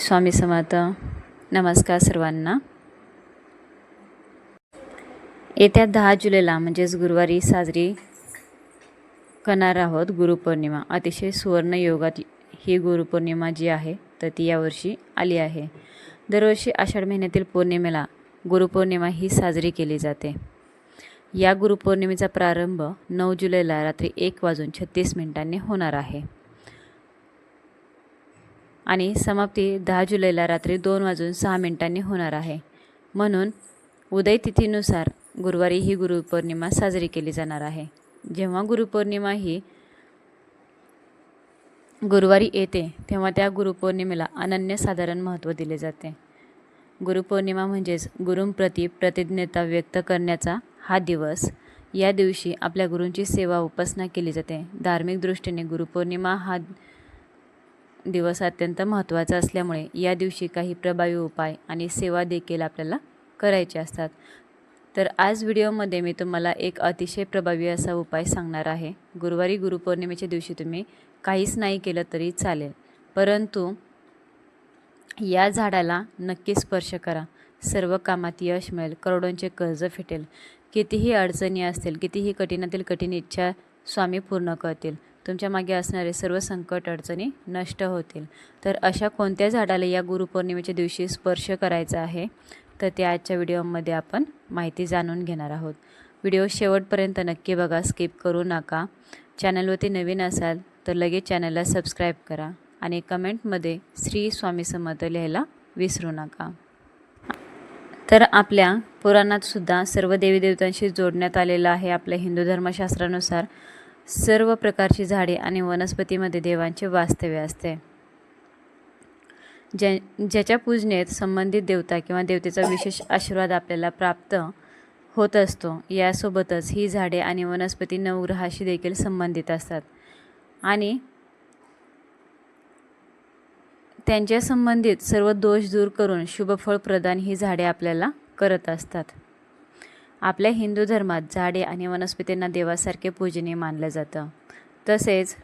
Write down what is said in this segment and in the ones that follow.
स्वामी समर्थ नमस्कार सर्वांना. येत्या दहा जुलैला म्हणजेच गुरुवारी साजरी करणार आहोत गुरुपौर्णिमा. अतिशय सुवर्ण योगात ही गुरुपौर्णिमा जी आहे तर ती यावर्षी आली आहे. दरवर्षी आषाढ महिन्यातील पौर्णिमेला गुरुपौर्णिमा ही साजरी केली जाते. या गुरुपौर्णिमेचा प्रारंभ नऊ जुलैला रात्री एक वाजून छत्तीस मिनिटांनी होणार आहे. आणि समाप्ती दहा जुलैला रात्री दोन वाजून सहा मिनिटांनी होणार आहे. म्हणून उदय तिथीनुसार गुरुवारी ही गुरुपौर्णिमा साजरी केली जाणार आहे. जेव्हा गुरुपौर्णिमा ही गुरुवारी येते तेव्हा त्या गुरुपौर्णिमेला अनन्यसाधारण महत्त्व दिले जाते. गुरुपौर्णिमा म्हणजेच गुरूंप्रती प्रतिज्ञता व्यक्त करण्याचा हा दिवस. या दिवशी आपल्या गुरूंची सेवा उपासना केली जाते. धार्मिक दृष्टीने गुरुपौर्णिमा हा दिवस अत्यंत महत्त्वाचा असल्यामुळे या दिवशी काही प्रभावी उपाय आणि सेवा देखील आपल्याला करायचे असतात. तर आज व्हिडिओमध्ये मी तुम्हाला एक अतिशय प्रभावी असा उपाय सांगणार आहे. गुरुवारी गुरुपौर्णिमेच्या दिवशी तुम्ही काहीच नाही केलं तरी चालेल. परंतु या झाडाला नक्की स्पर्श करा. सर्व कामात यश मिळेल. करोडोंचे कर्ज फिटेल कितीही अडचणी असतील कितीही कठीणातील कठीण इच्छा स्वामी पूर्ण करतील. तुमच्या मागे असणारे सर्व संकट अडचणी नष्ट होतील. तर अशा कोणत्या झाडाला या गुरुपौर्णिमेच्या दिवशी स्पर्श करायचा आहे? तर ते आजच्या व्हिडिओमध्ये आपण माहिती जाणून घेणार आहोत. व्हिडिओ शेवटपर्यंत नक्की बघा स्किप करू नका. चॅनलवरती नवीन असाल तर लगेच चॅनलला सबस्क्राईब करा आणि कमेंटमध्ये श्री स्वामी समर्थ लिहायला विसरू नका. तर आपल्या पुराणातसुद्धा सर्व देवी देवतांशी जोडण्यात आलेलं आहे आपल्या हिंदू धर्मशास्त्रानुसार. सर्व प्रकारची झाडे आणि वनस्पतीमध्ये देवांचे वास्तव्य असते. ज्या ज्याच्या पूजनेत संबंधित देवता किंवा देवतेचा विशेष आशीर्वाद आपल्याला प्राप्त होत असतो यासोबतच ही झाडे आणि वनस्पती नवग्रहाशी देखील संबंधित असतात. आणि त्यांच्या संबंधित सर्व दोष दूर करून शुभफळ प्रदान ही झाडे आपल्याला करत असतात. आपल्या हिंदू धर्मात झाडे आणि वनस्पतींना देवासारखे पूजनीय मानलं जातं. तसेच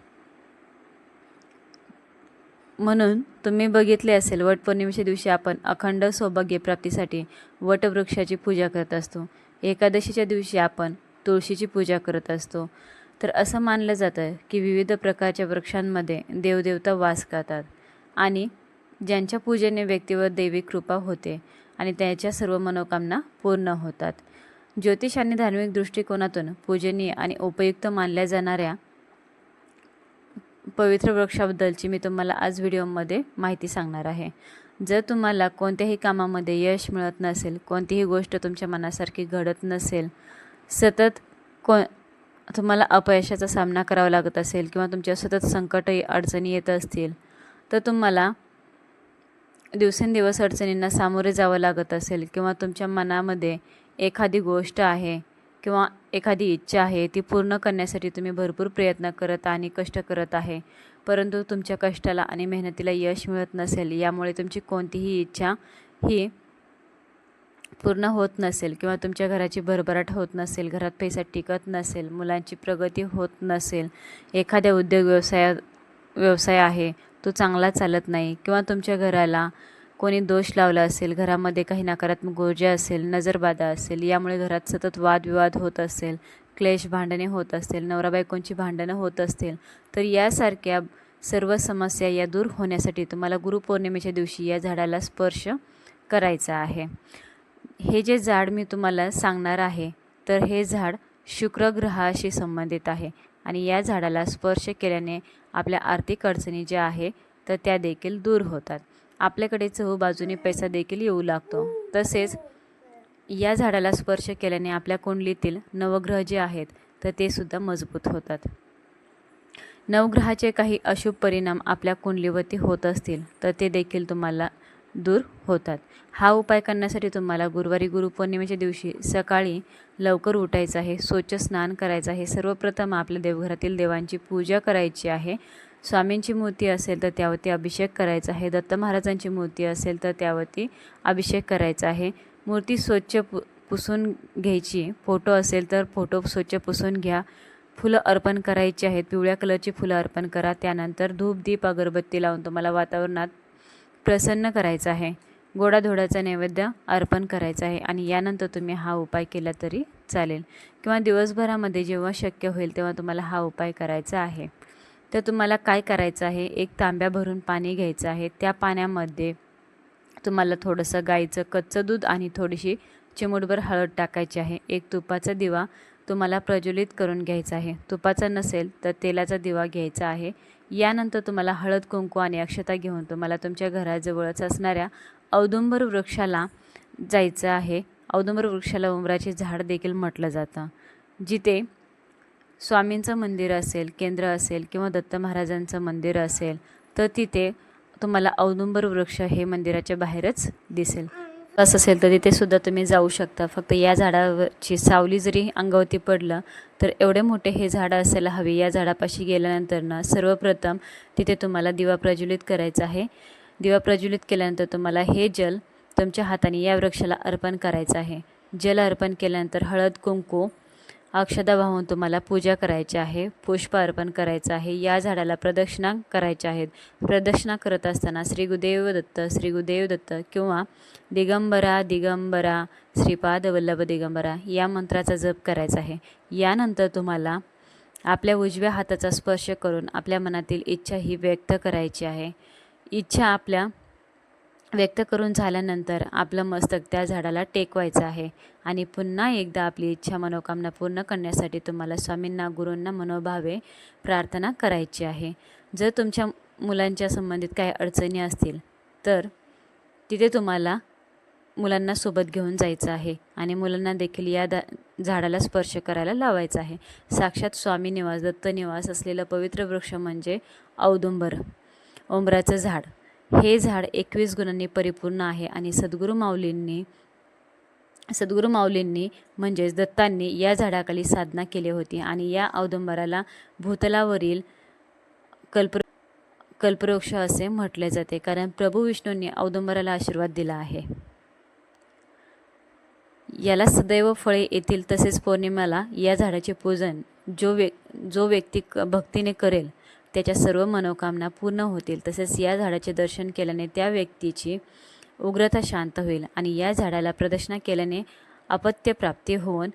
म्हणून तुम्ही बघितले असेल वटपौर्णिमेच्या दिवशी आपण अखंड सौभाग्यप्राप्तीसाठी वटवृक्षाची पूजा करत असतो. एकादशीच्या दिवशी आपण तुळशीची पूजा करत असतो. तर असं मानलं जातं की विविध प्रकारच्या वृक्षांमध्ये देवदेवता वास करतात आणि ज्यांच्या पूजेने व्यक्तीवर देवी कृपा होते आणि त्याच्या सर्व मनोकामना पूर्ण होतात. ज्योतिष आणि धार्मिक दृष्टिकोनातून पूजनीय आणि उपयुक्त मानल्या जाणाऱ्या पवित्र वृक्षाबद्दलची मी तुम्हाला आज व्हिडिओमध्ये माहिती सांगणार आहे. जर तुम्हाला कोणत्याही कामामध्ये यश मिळत नसेल कोणतीही गोष्ट तुमच्या मनासारखी घडत नसेल सतत को तुम्हाला अपयशाचा सामना करावा लागत असेल किंवा तुमच्या सतत संकटही अडचणी येत असतील तर तुम्हाला दिवसेंदिवस अडचणींना सामोरे जावं लागत असेल किंवा तुमच्या मनामध्ये एखादी गोष्ट आहे किंवा एखादी इच्छा आहे ती पूर्ण करण्यासाठी तुम्ही भरपूर प्रयत्न करत आणि कष्ट करत आहे. परंतु तुमच्या कष्टाला आणि मेहनतीला यश मिळत नसेल यामुळे तुमची कोणतीही इच्छा ही पूर्ण होत नसेल किंवा तुमच्या घराची भरभराट होत नसेल घरात पैसा टिकत नसेल मुलांची प्रगती होत नसेल एखाद्या उद्योग व्यवसायात व्यवसाय आहे तो चांगला चालत नाही किंवा तुमच्या घराला कोणी दोष लावला असेल घरामध्ये काही नकारात्मक ऊर्जा असेल नजरबाधा असेल यामुळे घरात सतत वादविवाद होत असेल क्लेश भांडणे होत असेल नवरा बायकोंची भांडणं होत असतील तर यासारख्या सर्व समस्या या दूर होण्यासाठी तुम्हाला गुरुपौर्णिमेच्या दिवशी या झाडाला स्पर्श करायचा आहे. हे जे झाड मी तुम्हाला सांगणार आहे तर हे झाड शुक्रग्रहाशी संबंधित आहे आणि या झाडाला स्पर्श केल्याने आपल्या आर्थिक अडचणी ज्या आहे तर त्या देखील दूर होतात. आपल्याकडे चहूबाजूने पैसा देखील येऊ लागतो. तसेच या झाडाला स्पर्श केल्याने आपल्या कुंडलीतील नवग्रह जे आहेत तर ते सुद्धा मजबूत होतात. नवग्रहाचे काही अशुभ परिणाम आपल्या कुंडलीवरती होत असतील तर ते देखील तुम्हाला दूर होतात. हा उपाय करण्यासाठी तुम्हाला गुरुवारी गुरुपौर्णिमेच्या दिवशी सकाळी लवकर उठायचं आहे स्वच्छ स्नान करायचं आहे. सर्वप्रथम आपल्या देवघरातील देवांची पूजा करायची आहे. स्वामींची मूर्ती असेल तर त्यावरती अभिषेक करायचा आहे. दत्त महाराजांची मूर्ती असेल तर त्यावरती अभिषेक करायचा आहे. मूर्ती स्वच्छ पु पुसून घ्यायची. फोटो असेल तर फोटो स्वच्छ पुसून घ्या. फुलं अर्पण करायची आहेत. पिवळ्या कलरची फुलं अर्पण करा. त्यानंतर धूप दीप अगरबत्ती लावून तुम्हाला वातावरणात प्रसन्न करायचं आहे. गोडाधोडाचा नैवेद्य अर्पण करायचा आहे आणि यानंतर तुम्ही हा उपाय केला तरी चालेल. किंवा दिवसभरामध्ये जेव्हा शक्य होईल तेव्हा तुम्हाला हा उपाय करायचा आहे. तर तुम्हाला काय करायचं आहे? एक तांब्या भरून पाणी घ्यायचं आहे. त्या पाण्यामध्ये तुम्हाला थोडंसं गाईचं कच्चं दूध आणि थोडीशी चिमूटभर हळद टाकायची आहे. एक तुपाचा दिवा तुम्हाला प्रज्वलित करून घ्यायचा आहे. तुपाचा नसेल तर तेलाचा दिवा घ्यायचा आहे. यानंतर तुम्हाला हळद कुंकू आणि अक्षता घेऊन तुम्हाला तुमच्या घराजवळच असणाऱ्या औदुंबर वृक्षाला जायचं आहे. औदुंबर वृक्षाला उंबराचे झाड देखील म्हटलं जातं. जिथे स्वामींचं मंदिर असेल केंद्र असेल किंवा दत्त महाराजांचं मंदिर असेल तर तिथे तुम्हाला औदुंबर वृक्ष हे मंदिराच्या बाहेरच दिसेल. असं असेल तर तिथे सुद्धा तुम्ही जाऊ शकता. फक्त या झाडावरची सावली जरी अंगावरती पडलं तर एवढे मोठे हे झाडं असायला हवे. या झाडापाशी गेल्यानंतर ना सर्वप्रथम तिथे तुम्हाला दिवा प्रज्वलित करायचा आहे. दिवा प्रज्वलित केल्यानंतर तुम्हाला हे जल तुमच्या हाताने या वृक्षाला अर्पण करायचं आहे. जल अर्पण केल्यानंतर हळद कुंकू अक्षदा वाहून तुम्हाला पूजा करायची आहे पुष्प अर्पण करायचं आहे या झाडाला प्रदक्षिणा करायच्या आहेत. प्रदक्षिणा करत असताना श्री गुदेव दत्त श्री गुदेव दत्त किंवा दिगंबरा दिगंबरा श्रीपाद वल्लभ दिगंबरा या मंत्राचा जप करायचा आहे. यानंतर तुम्हाला आपल्या उजव्या हाताचा स्पर्श करून आपल्या मनातील इच्छा ही व्यक्त करायची आहे. इच्छा आपल्या व्यक्त करून झाल्यानंतर आपलं मस्तक त्या झाडाला टेकवायचं आहे. आणि पुन्हा एकदा आपली इच्छा मनोकामना पूर्ण करण्यासाठी तुम्हाला स्वामींना गुरूंना मनोभावे प्रार्थना करायची आहे. जर तुमच्या मुलांच्या संबंधित काही अडचणी असतील तर तिथे तुम्हाला मुलांना सोबत घेऊन जायचं आहे आणि मुलांना देखील या दा झाडाला स्पर्श करायला लावायचा आहे. साक्षात स्वामी निवास दत्त निवास असलेलं पवित्र वृक्ष म्हणजे औदुंबर उंबराचं झाड. हे झाड एकवीस गुणांनी परिपूर्ण आहे आणि सद्गुरू माऊलींनी सद्गुरू माऊलींनी म्हणजेच दत्तांनी या झाडाखाली साधना केली होती आणि या औदुंबराला भूतलावरील कल्प कल्पवृक्ष असे म्हटले जाते कारण प्रभू विष्णूंनी औदंबराला आशीर्वाद दिला आहे. याला सदैव फळे येतील तसेच पौर्णिमेला या झाडाचे पूजन जो व्य जो व्यक्ती क भक्तीने करेल त्याच्या सर्व मनोकामना पूर्ण होतील. तसेच या झाडाचे दर्शन केल्याने त्या व्यक्तीची उग्रता शांत होईल आणि या झाडाला प्रदक्षिणा केल्याने अपत्यप्राप्ती होऊन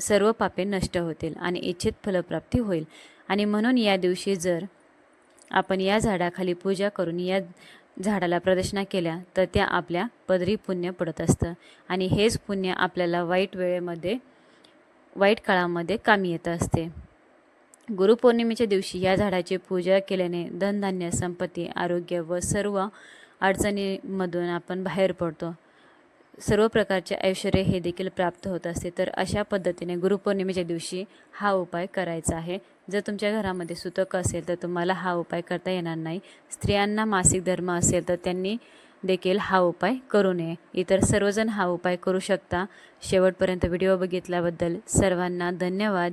सर्व पापे नष्ट होतील आणि इच्छित फलप्राप्ती होईल. आणि म्हणून या दिवशी जर आपण या झाडाखाली पूजा करून या झाडाला प्रदक्षिणा केल्या तर त्या आपल्या पदरी पुण्य पडत असतं. आणि हेच पुण्य आपल्याला वाईट वेळेमध्ये वाईट काळामध्ये कामी येत असते. गुरुपौर्णिमेच्या दिवशी या झाडाची पूजा केल्याने धनधान्य संपत्ती आरोग्य व सर्व अडचणीमधून आपण बाहेर पडतो. सर्व प्रकारचे ऐश्वर हे देखील प्राप्त होत असते. तर अशा पद्धतीने गुरुपौर्णिमेच्या दिवशी हा उपाय करायचा आहे. जर तुमच्या घरामध्ये सुतक असेल तर तुम्हाला हा उपाय करता येणार नाही. स्त्रियांना मासिक धर्म असेल तर त्यांनी देखील हा उपाय करू नये. इतर सर्वजण हा उपाय करू शकता. शेवटपर्यंत व्हिडिओ बघितल्याबद्दल सर्वांना धन्यवाद.